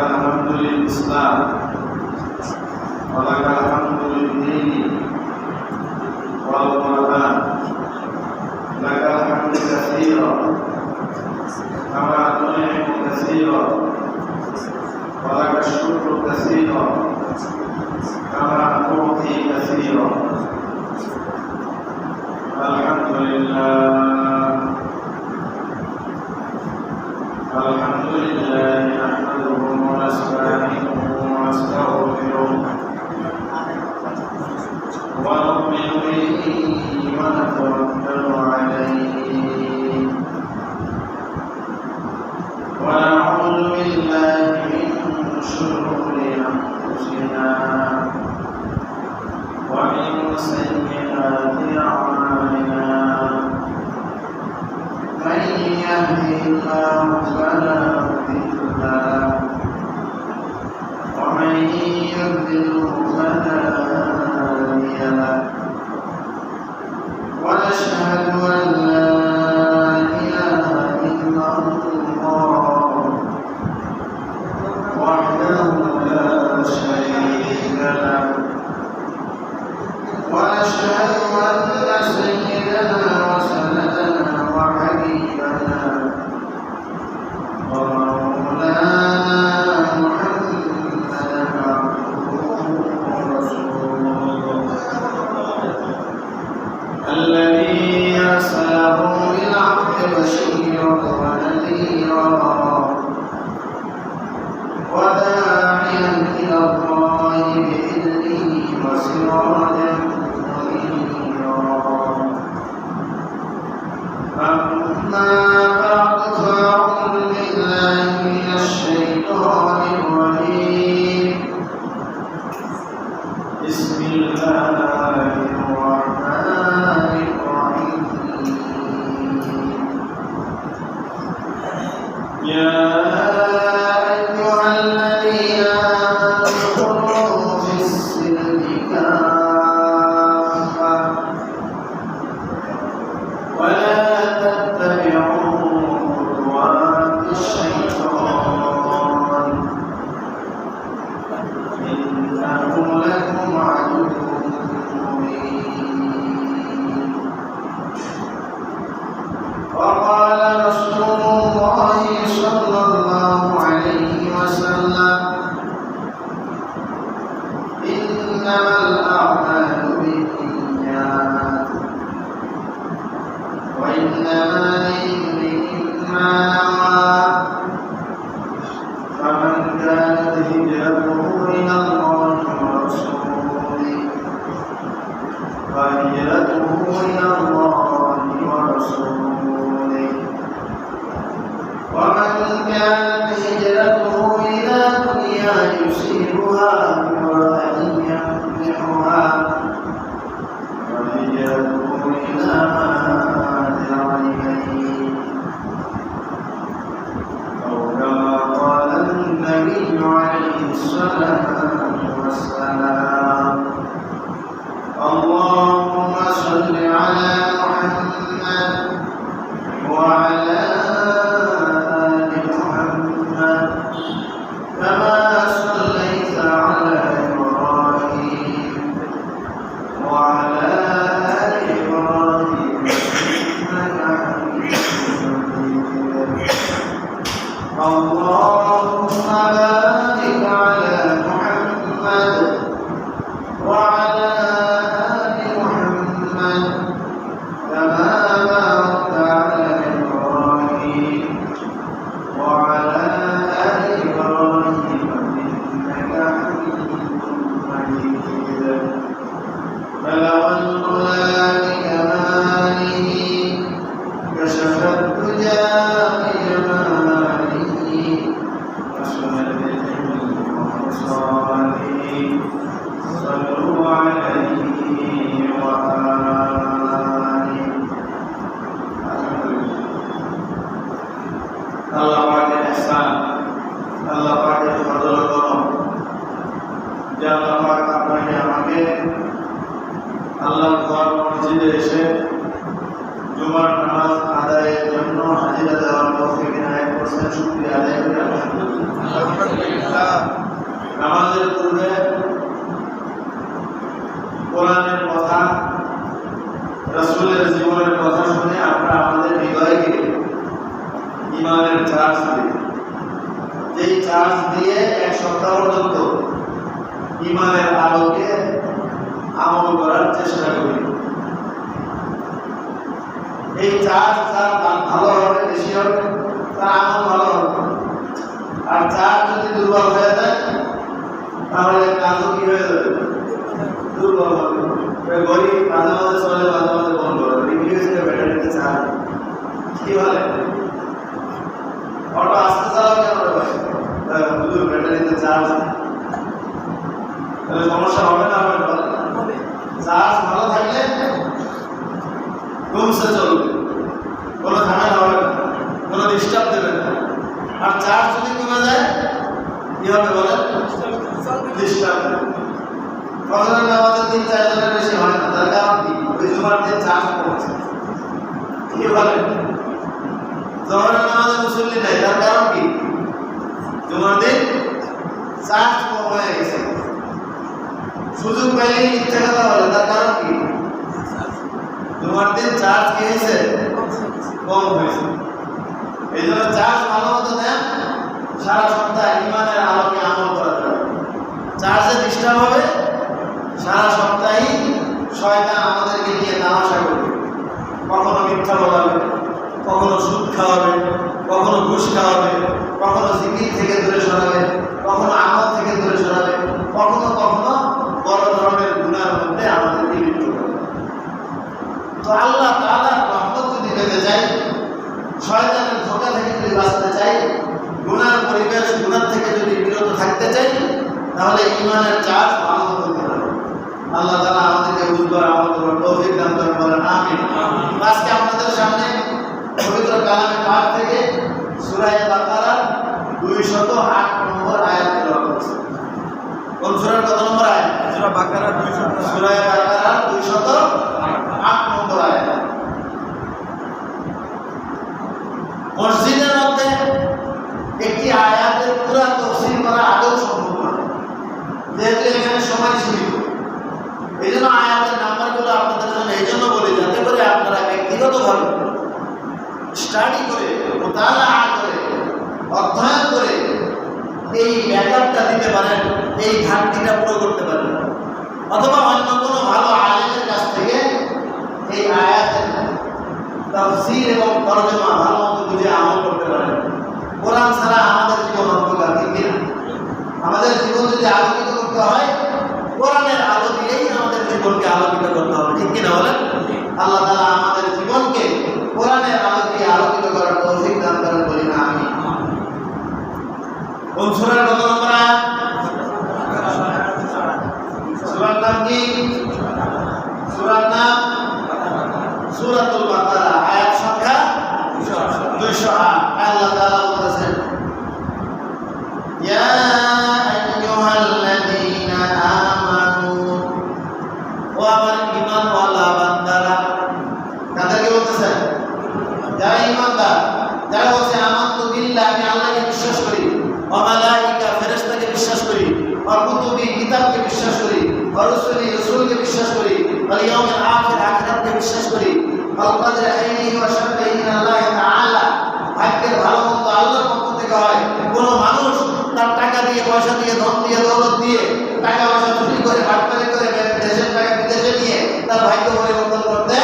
الحمد للإسلام ولك الحمد للدين والقرآن لك الحمد كثيرا كما تنعم كثيرا ولك الشكر كثيرا كما تعطي كثيرا الحمد لله 啊。ইমানের আলোকে আমল করার চেষ্টা করি। এই চার্জ যার ভালো হবে, বেশি হবে, তার আমল ভালো হবে। আর চার্জ যদি দুর্বল হয়ে যায়, তাহলে কাজও কি হয়ে যাবে? দুর্বল হবে। গরিব মাঝে মাঝে চলে, মাঝে মাঝে বন্ধ করে হয়েছে ব্যাটারিতে চার্জ কি বলে? অটো আস্তে চালাও কেন ব্যাটারিতে চার্জ তাহলে সমস্যা হবে না হবে চার্জ ভালো থাকলে ঘুমসে চলবে। কোনো ঝামেলা হবে না কোনো ডিস্টার্ব দেবে না। আর চার্জ যদি কমে যায় কি হবে বলেন? ডিস্টার্ব ফজরের নামাজে তিন চার জনের বেশি হয় না তার কারণ কি? ওই জুমার দিন চার্জ কমছে। কি বলেন? জহরের নামাজে মুসল্লি নাই তার কারণ কি? জুমার দিন চার্জ কম হয়ে গেছে। সুযোগ পাইলে ইচ্ছা কথা বলে, তার কারণ কি? জুমার দিন চার্জ কি হয়েছে কম হয়েছে। এই জন্য চার্জ ভালো মতো দেন, সারা সপ্তাহ ইমানের আলোকে আমল করা যাবে। চার্জে ডিস্টার্ব হবে, সারা সপ্তাহেই শয়তান আমাদেরকে নিয়ে তামাশা করবে। কখনো মিথ্যা বলাবে, কখনো সুদ খাওয়াবে, কখনো ঘুষ খাওয়াবে, কখনো জিকির থেকে দূরে সরাবে, কখনো আমল থেকে দূরে সরাবে, কখনো কখনো বড় ধরনের গুণার মধ্যে আমাদেরকে লিপ্ত করবে তো আল্লাহ তাআলার রহমত যদি পেতে চাই শয়তানের ধোকা থেকে যদি বাঁচতে চাই গুনার পরিবেশ গুনার থেকে যদি বিরত থাকতে চাই তাহলে ইমানের চার্জ ভালো করতে হবে আল্লাহ তাআলা আমাদেরকে বুঝবার আমল করার তৌফিক দান করেন বলেন আমিন আজকে আপনাদের সামনে পবিত্র কালামে পাক থেকে সূরা বাকারা 208 নম্বর আয়াত তেলাওয়াত করছি কোন সূরার কত নম্বর আয়াত সূরা বাকারা 200 সূরা বাকারা 208 নম্বর আয়াত মসজিদের মধ্যে একটি আয়াতের পুরা তফসিল করা আদৌ সম্ভব নয় যেহেতু এখানে সময় সীমিত এই জন্য আয়াতের নাম্বারগুলো আপনাদের জন্য এই জন্য বলি যাতে করে আপনারা স্টাডি করে করে, অধ্যয়ন করে এই দিতে পারেন, এই ঘাটতিটা পুরো করতে পারেন। অথবা অন্য কোনো ভালো কাছ থেকে এই আয়াতের এবং ভালো মতো বুঝে আমল করতে পারেন। কোরআন ছাড়া আমাদের জীবন অন্ধকার কিনা? আমাদের জীবন যদি আলোকিত করতে হয়, কোরআনের আলো দিয়েই আমাদের জীবনকে আলোকিত করতে হবে, ঠিক কিনা বলেন? আল্লাহ তাআলা আমাদের জীবনকে কোরআনের আলো দিয়ে আলোকিত করার তৌফিক দান করেন বলি না আমি কোন সূরার কত নম্বর সূরার নাম কি? সূরার নাম সূরাতুল বাকারা, আয়াত সংখ্যা 208 আল্লাহ তাআলা বলেছেন ইয়া আইয়ুহাল্লাযীনা আমানু ও আমার ঈমানওয়ালা বান্দারা কাদেরকে বলতেছেন যারা ঈমানদার যারা বলছে আমানতু আমি আল্লাহকে বিশ্বাস করি ফেরেশতাকে বিশ্বাস করি বিশ্বাস করি রাসূলকে বিশ্বাস করি, ওয়াল ইয়াউমিল আখির বিশ্বাস করি কোন মানুষ তার টাকা দিয়ে, পয়সা দিয়ে টাকা পয়সা বিদেশে নিয়ে তার পরিবর্তন করতে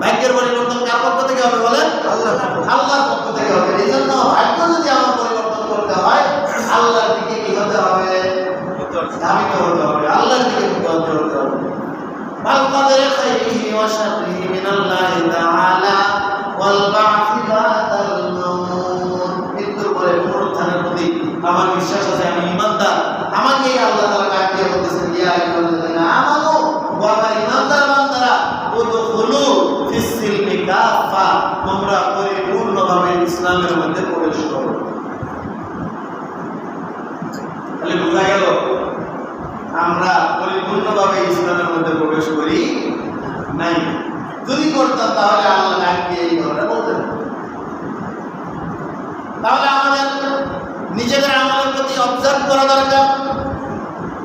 ভাগ্যের পরিবর্তন কার পক্ষ থেকে হবে বলেন? আল্লাহর পক্ষ থেকে হবে। এই জন্য ভাগ্য যদি আমার পরিবর্তন করতে হয়, আল্লাহর দিকে কি হতে হবে? ধাবিত হতে হবে। আল্লাহর দিকে হতে হবে। মৃত্যুর প্রতি আমার বিশ্বাস আছে, আমি ইমানদার। আমাকে আল্লাহ তালা ডাক বলতেছেন পরিপূর্ণভাবে ইসলামের মধ্যে প্রবেশ করো। তাহলে বোঝা গেল, আমরা পরিপূর্ণভাবে ইসলামের মধ্যে প্রবেশ করি নাই। যদি করতাম, তাহলে আল্লাহ দিয়ে এই কথাটা বলতেন। তাহলে আমাদের নিজেদের আমলের প্রতি অবজার্ভ করা দরকার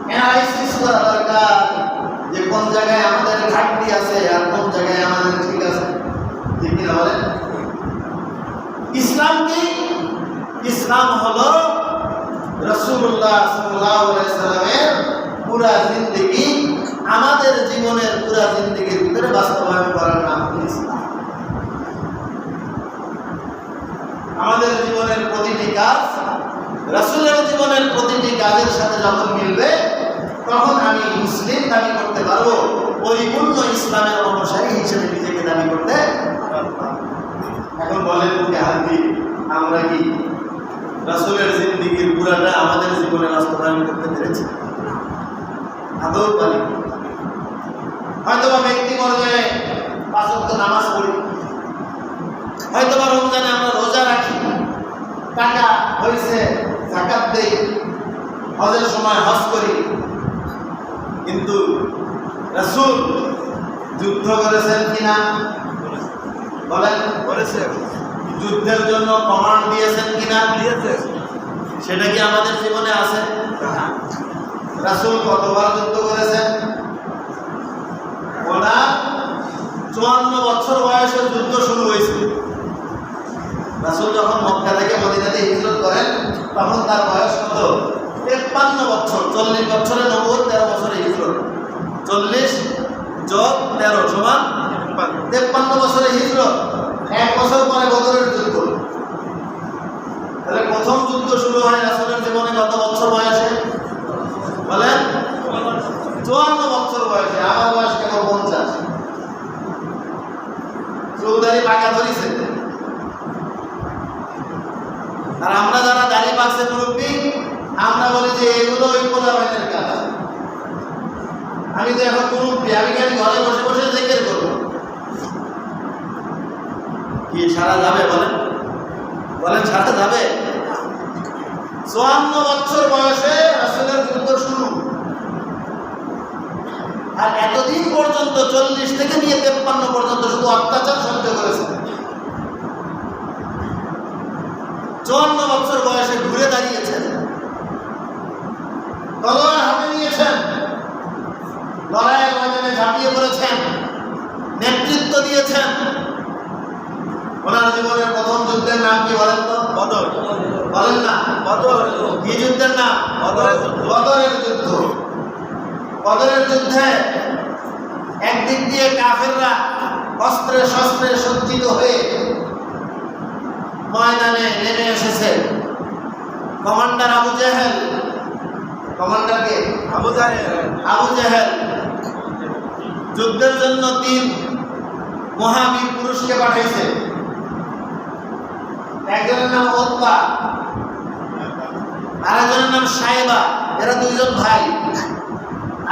অ্যানালাইসিস করা দরকার যে কোন জায়গায় আমাদের ঘাটতি আছে আর কোন জায়গায় আমাদের বলেন ইসলামকে, ইসলাম হলো রসুল্লাহ পুরা জিন্দগি, আমাদের জীবনের পুরা জিন্দগির ভিতরে বাস্তবায়ন করার নাম ইসলাম। আমাদের জীবনের প্রতিটি কাজ, রসুলের জীবনের প্রতিটি কাজের সাথে যখন মিলবে, তখন আমি মুসলিম দাবি করতে পারব। পরিপূর্ণ দিই আমরা কি রসুলের জিন্দিগির পুরাটা আমাদের জীবনে বাস্তবায়ন করতে পেরেছি? আদৌ পারি? হয়তো বা ব্যক্তি পর্যায়ে পাঁচক্ত নামাজ পড়ি। হয়তো বা রমজানে আমরা রোজা রাখি। টাকা হয়েছে জাকাত দেই। হজের সময় হজ করি। কিন্তু রাসূল যুদ্ধ করেছেন কিনা? বলেন। করেছে। যুদ্ধের জন্য কমান্ড দিয়েছেন কিনা? সেটা কি আমাদের জীবনে আছে? রাসূল কতবার যুদ্ধ করেছেন? ওনার চুয়ান্ন বছর বয়সে যুদ্ধ শুরু হয়েছিল। রাসূল যখন মক্কা থেকে মদিনাতে হিজরত করেন তখন তার বয়স কত? তেপ্পান্ন বছর চল্লিশ বছরে নব্বই তেরো বছরে হিজরত। চল্লিশ যোগ তেরো সমান তেপ্পান্ন বছরে হিজরত। এক বছর পরে বদরের যুদ্ধ। তাহলে প্রথম যুদ্ধ শুরু হয় রাসূলের জীবনে কত বছর বয়সে? বলেন, চুয়ান্ন বছর বয়সে। আমার বয়স কেন পঞ্চাশ। চৌধারি পাকা ধরিছে। আর আমরা যারা দাড়ি পাকছে মুরব্বী, আমরা বলি যে এগুলো ওই পোলাপাইনের কাজ। আমি তো এখন মুরব্বী, আমি কি আমি ঘরে বসে বসে জেকের করব কি সারা যাবে বলেন? বলেন সারা যাবে? চুয়ান্ন বছর বয়সে আসলের যুদ্ধ শুরু। আর এতদিন পর্যন্ত চল্লিশ থেকে নিয়ে তেপ্পান্ন পর্যন্ত শুধু অত্যাচার সহ্য করেছে। চুয়ান্ন বছর বয়সে ঘুরে দাঁড়িয়েছেন। তলোয়ার হাতে নিয়েছেন। লড়াইয়ের ময়দানে ঝাঁপিয়ে পড়েছেন। নেতৃত্ব দিয়েছেন। ওনার জীবনের প্রথম যুদ্ধের নাম কি বলেন তো? বদর। বলেন না। বদর। কি যুদ্ধের নাম? বদরের যুদ্ধ। বদরের যুদ্ধ। বদরের যুদ্ধে একদিক দিয়ে কাফেররা অস্ত্রে শস্ত্রে সজ্জিত হয়ে ময়দানে নেমে এসেছে। কমান্ডার আবু জাহেল। কমান্ডারকে আবু জাহেল। আবু জাহেল। যুদ্ধের জন্য তিন মহাবীর পুরুষকে পাঠাইছে। একজনের নাম ওতবা, আরেকজনের নাম সাহেবা এরা দুইজন ভাই।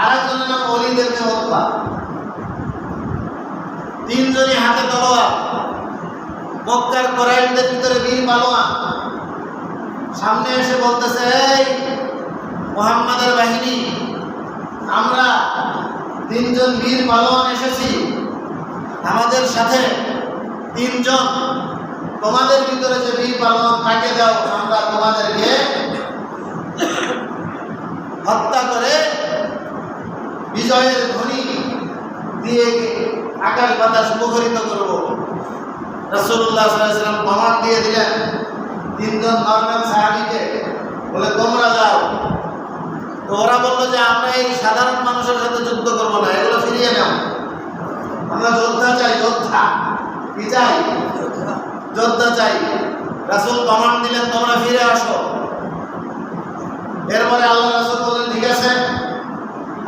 আর একজনের নাম অলিদের মেয়ে ওতবা। তিনজনই হাতে তলোয়ার, মক্কার কোরআনদের ভিতরে বীর পালোয়ান। সামনে এসে বলতেছে, এই মোহাম্মদের বাহিনী, আমরা তিনজন বীর পালোয়ান এসেছি। আমাদের সাথে তিনজন তোমাদের ভিতরে যে বীর পালোয়ান তাকে দাও, আমরা তোমাদেরকে হত্যা করে বিজয়ের ধ্বনি দিয়ে আকাশ বাতাস মুখরিত করব। রসুল্লাহ সাল্লাম কমান্ড দিয়ে দিলেন। তিনজন নর্মাল সাহাবিকে বলে, তোমরা যাও। তো ওরা বলল যে, আমরা এই সাধারণ মানুষের সাথে যুদ্ধ করব না, এগুলো ফিরিয়ে নাও। আমরা যোদ্ধা চাই, যোদ্ধা। কি চাই? চাই। রাসুল কমান্ড দিলেন তোমরা ফিরে আসো। এরপরে আল্লাহ রাসুল বললেন ঠিক আছে।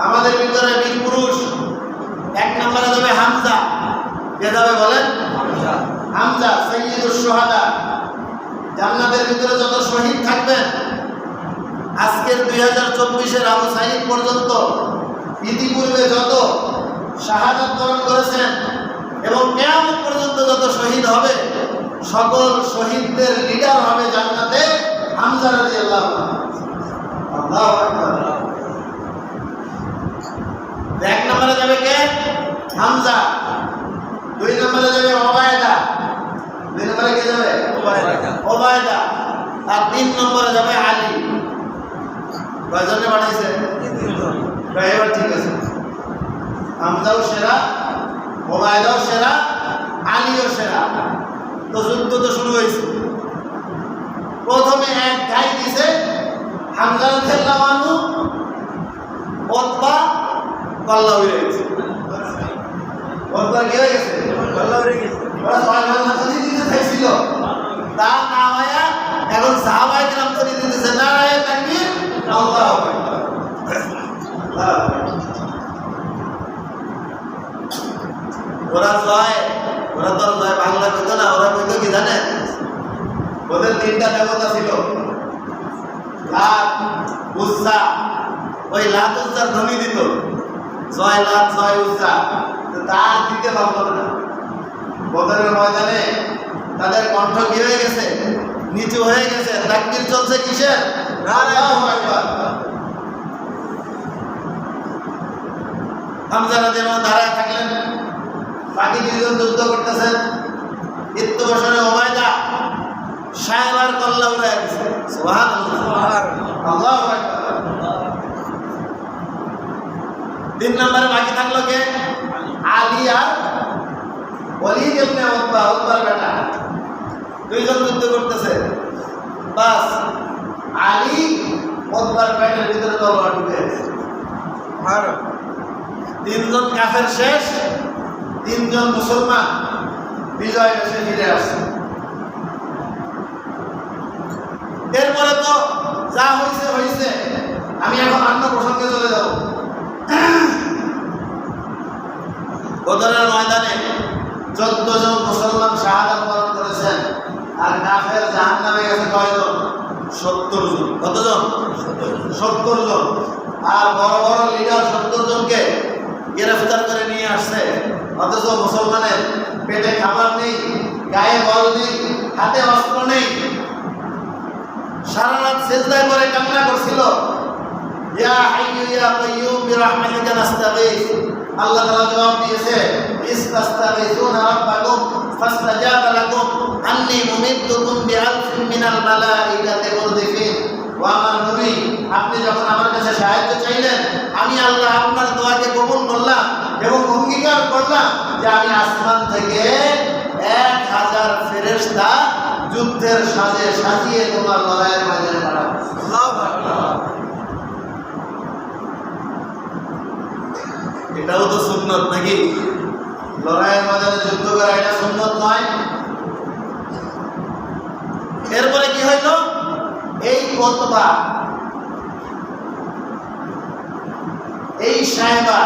আমাদের ভিতরে বীর পুরুষ এক নম্বরে যাবে হামজা। কে যাবে বলেন? হামজা। সৈয়দুর সোহাদা জান্নাতের ভিতরে যত শহীদ থাকবেন আজকের দুই হাজার চব্বিশের আবু সাইদ পর্যন্ত ইতিপূর্বে যত শাহাদাত বরণ করেছেন এবং কেয়ামত পর্যন্ত যত শহীদ হবে সকল শহীদদের লিডার হবে জান্নাতে হামজা আনহু। আল্লাহু এক নম্বরে যাবে কে? হামজা। দুই নম্বরে যাবে ওবায়দা। দুই নম্বরে কে যাবে? ওবায়দা। ওবায়দা। আর তিন নম্বরে যাবে আলী। কয়জনে পাঠাইছে এবার ঠিক আছে। হামজাও সেরা ওবায়দাও সেরা আলীও সেরা তো যুদ্ধ তো শুরু হয়েছে প্রথমে দেখাই দিছে হামজা রাদিয়াল্লাহু ওতবা কল্লা হয়ে গেছে। ওতবা কি হয়ে গেছে? আল্লাহ রে গেছে। ওরা ভাগ মাথালি দিতে চাইছিল তা না হয়ে এখন সাহাবাই গ্রাম করে দিতেছে না রায় তাকবীর আল্লাহু ওরা জয় ওরা তো বাংলা কইতো না, ওরা কইতো কি জানে ওদের তিনটা দেবতা ছিল। ওই লাত, উজ্জার ধ্বনি দিত। জয় লাত, জয় উজ্জা। তার দিতে পারল না। বদরের ময়দানে তাদের কণ্ঠ কি হয়ে গেছে? নিচু হয়ে গেছে। তাকবীর চলছে কিসের? আল্লাহু আকবার হামজা রাদিয়াল্লাহু দাঁড়ায় থাকলেন। বাকি দুইজন যুদ্ধ করতেছেন। ইত্তু বছরে ওবায়দা সাহেবার কল্লা উড়ে গেছে সুবহানাল্লাহ। আল্লাহু তিন নম্বরে বাকি থাকল কে? আলী আর ওয়ালিদ ইবনে উতবা উতবার বেটা। দুইজন যুদ্ধ করতেছে। বাস আলী উতবার পেটের ভিতরে তলোয়ার ঢুকে মারো তিনজন কাফের শেষ তিনজন মুসলমান। বিজয় এসে ফিরে আসছে। এরপরে তো যা হয়েছে হয়েছে আমি এখন অন্য প্রসঙ্গে চলে যাব। বদরের ময়দানে চোদ্দ জন মুসলমান শাহাদাত বরণ করেছেন আর কাফের জাহান নামে গেছে কয়জন? সত্তর জন কতজন? সত্তর জন আর বড় বড় লিডার সত্তর জনকে গ্রেফতার করে নিয়ে আসছে। অথচ মুসলমানের পেটে খাবার নেই, গায়ে বল নেই, হাতে অস্ত্র নেই। সারা রাত সেজদায় করে কান্না করছিল। ইয়া হাইয়ু, ইয়া কাইয়ুম বিরহমাতিকা নাস্তাগীথ আল্লাহ তাআলা জবাব দিয়েছে ইস্তাস্তাগীথুনা রাব্বাকুম, ফাস্তাজাবা লাকুম। আন্নী মুমিদ্দুকুম বিআলফিন মিনাল মালাইকাতি মুরদিফিন। ও আমার নবী, আপনি যখন আমার কাছে সাহায্য চাইলেন, আমি আল্লাহ আপনার দোয়াকে কবুল করলাম এবং অঙ্গীকার করলাম যে আমি আসমান থেকে এক হাজার ফেরেশতা যুদ্ধের সাজে সাজিয়ে তোমার লড়াইয়ের ময়দানে পাঠাবো এটাও তো সুন্নত নাকি? লড়াইয়ের ময়দানে যুদ্ধ করা এটা সুন্নত নয়। এরপরে কি হইল? এই কতবা এই সাহেবা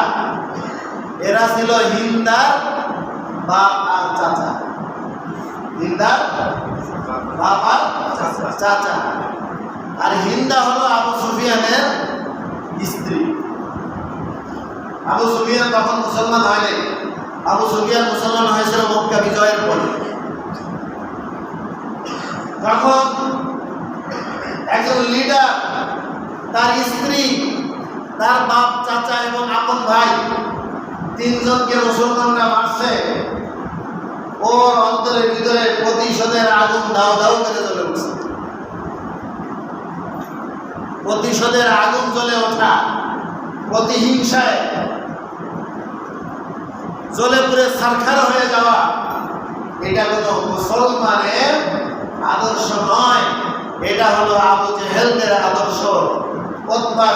এরা ছিল হিন্দার বাপ আর চাচা। হিন্দার আর চাচা। আর হিন্দা হলো আবু সুফিয়ানের স্ত্রী। আবু সুফিয়ান তখন মুসলমান হয়নি আবু সুফিয়ান মুসলমান হয়েছিল মক্কা বিজয়ের পরে। তখন একজন লিডার তার স্ত্রী, তার বাপ, চাচা এবং আপন ভাই তিনজনকে মুসলমানরা মারছে। ওর অন্তরের ভিতরে প্রতিশোধের আগুন দাও দাও করে জ্বলে উঠছে। প্রতিশোধের আগুন চলে ওঠা, প্রতিহিংসায় জ্বলে পুড়ে সারখার হয়ে যাওয়া, এটা কোনো মুসলমানের আদর্শ নয়। এটা হলো আবু জেহেলদের আদর্শ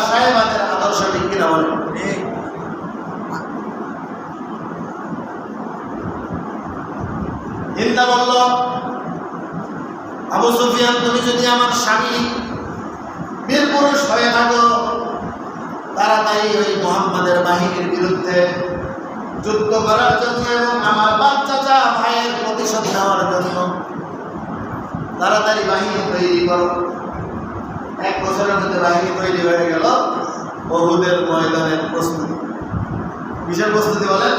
সাহেবাদের আদর্শ, ঠিক কিনা বলে হিন্দা বলল, আবু সুফিয়ান, তুমি যদি আমার স্বামী বীর পুরুষ হয়ে থাকো, তাড়াতাড়ি ওই মোহাম্মদের বাহিনীর বিরুদ্ধে যুদ্ধ করার জন্য এবং আমার বাচ্চা চা ভাইয়ের প্রতিশোধ নেওয়ার জন্য তাড়াতাড়ি বাহিনী তৈরি করো। এক বছরের মধ্যে বাহিনী তৈরি হয়ে গেল বহুদের ময়দানের প্রস্তুতি। কিসের প্রস্তুতি বলেন?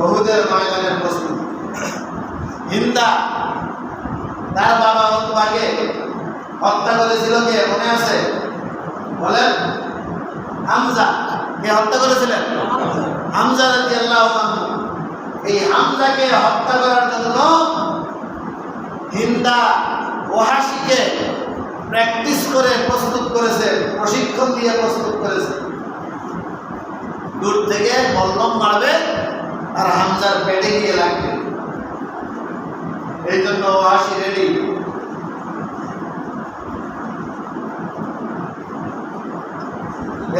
বহুদের ময়দানের প্রস্তুতি। হিন্দা। তার বাবা অন্তবাকে হত্যা করেছিল কে? মনে আছে? বলেন। হামজা। কে হত্যা করেছিলেন? হামজা রাদিয়াল্লাহু আনহু। এই হামজাকে হত্যা করার জন্য হিন্দা ওহাসিকে প্র্যাকটিস করে প্রস্তুত করেছে, প্রশিক্ষণ দিয়ে প্রস্তুত করেছে। দূর থেকে মল্লম মারবে আর হামজার পেটে গিয়ে লাগবে। এই জন্য আসি রেডি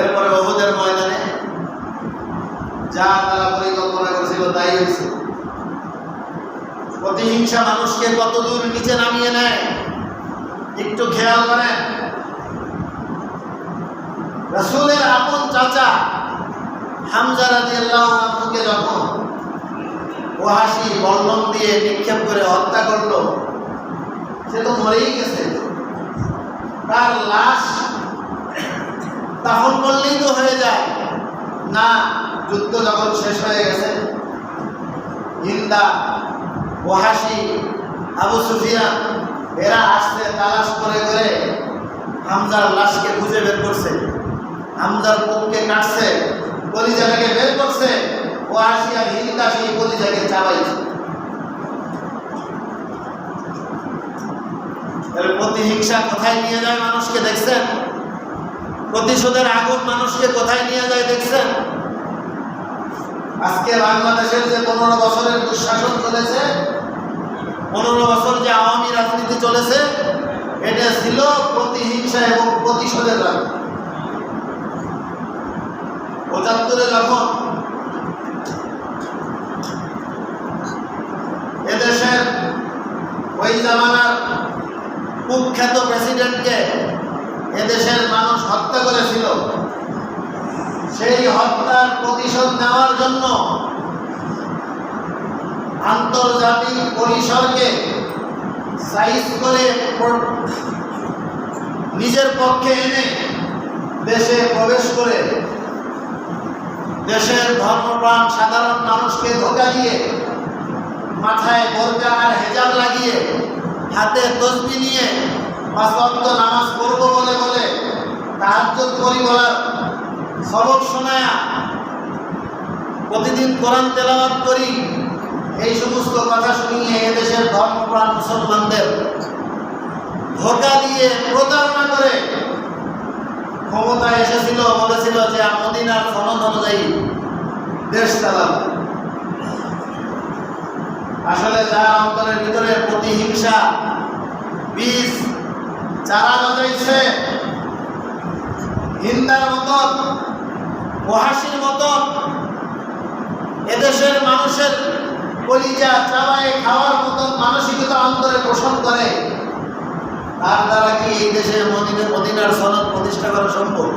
এরপরে ময়দানে যা তারা পরিকল্পনা করেছিল তাই হয়েছে। প্রতিহিংসা মানুষকে কত দূর নিচে নামিয়ে নেয়? একটু খেয়াল করেন। রসুলের আপন চাচা হামজা রাজি যখন ওহাসি বল্লম দিয়ে নিক্ষেপ করে হত্যা করল। সে তো মরেই গেছে। তার লাশ দাফন করলেই তো হয়ে যায়। না, যুদ্ধ যখন শেষ হয়ে গেছে, হিন্দা ওহাসি আবু সুফিয়ান, এরা আসছে তালাশ করে করে হামজার লাশকে খুঁজে বের করছে। হামজার বুককে কাটছে, কলিজাটাকে বের করছে। ওহাসি আর হিন্দা সেই কলিজাকে চাবাইছে প্রতিহিংসা কোথায় নিয়ে যায় মানুষকে দেখছেন? প্রতিশোধের আগুন মানুষকে কোথায় নিয়ে যায় দেখছেন? আজকে বাংলাদেশের যে পনেরো বছরের দুঃশাসন চলেছে, পনেরো বছর যে আওয়ামী রাজনীতি চলেছে, এটা ছিল প্রতিহিংসা এবং প্রতিশোধের রাজনীতি। পঁচাত্তরে যখন এদেশের ওই জামানার কুখ্যাত প্রেসিডেন্টকে এদেশের মানুষ হত্যা করেছিল। সেই হত্যার প্রতিশোধ নেওয়ার জন্য আন্তর্জাতিক পরিসরকে সাইজ করে নিজের পক্ষে এনে দেশে প্রবেশ করে দেশের ধর্মপ্রাণ সাধারণ মানুষকে ধোকা দিয়ে মাথায় বোরকা আর হেজাব লাগিয়ে, হাতে তসবি নিয়ে পাঁচ ওয়াক্ত নামাজ পড়ব বলে বলে তাহাজ্জুদ করি বলার সবক শোনায়া প্রতিদিন কোরআন তেলাওয়াত করি, এই সমস্ত কথা শুনিয়ে এদেশের ধর্মপ্রাণ মুসলমানদের ধোকা দিয়ে প্রতারণা করে ক্ষমতায় এসেছিল, বলেছিল যে, মদিনার সনদ অনুযায়ী দেশ চালাবো। আসলে যার অন্তরের ভিতরে প্রতিহিংসা বীজ চারা গজাইছে হিন্দার মতন ওহাসির মতন এদেশের মানুষের কলিজা চাবায় খাওয়ার মতন মানসিকতা অন্তরে পোষণ করে তার দ্বারা কি এই দেশে মদিনের মদিনার সনদ প্রতিষ্ঠা করা সম্ভব?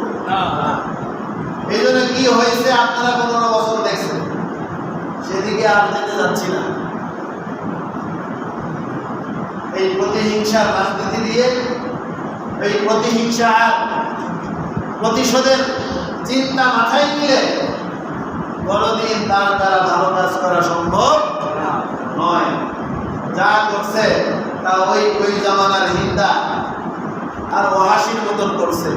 এই জন্য কি হয়েছে আপনারা পনেরো বছর দেখছেন? সেদিকে আর যেতে যাচ্ছি না। এই প্রতিহিংসার রাজনীতি দিয়ে, এই প্রতিহিংসা প্রতিশোধের চিন্তা মাথায় নিলে কোনোদিন তার দ্বারা ভালো কাজ করা সম্ভব নয়। যা করছে তা ওই ওই জামানার হিন্দা আর ওহাসির মতন করছে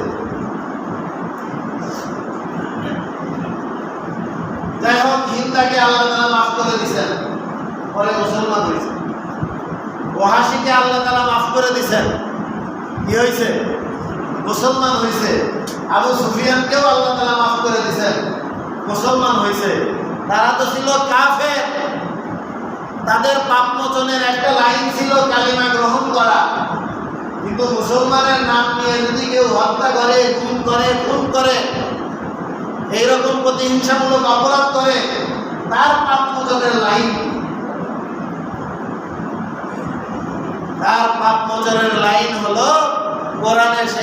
যাই হোক হিন্দাকে আল্লাহ তালা মাফ করে দিছেন পরে মুসলমান হয়েছে ওহাসিকে আল্লাহ তালা মাফ করে দিছেন কি হয়েছে? মুসলমান হয়েছে। আবু সুফিয়ানকেও আল্লাহ তালা মাফ করে দিছেন মুসলমান হয়েছে। তারা তো ছিল কাফে তাদের পাপ মোচনের একটা লাইন ছিল কালিমা গ্রহণ করা। কিন্তু মুসলমানের নাম নিয়ে যদি কেউ হত্যা করে, খুন করে খুন করে, এইরকম প্রতিহিংসামূলক অপরাধ করে, তার পাপ মোচনের লাইন তার পাপ মোচনের লাইন হলো কোরআনের সেই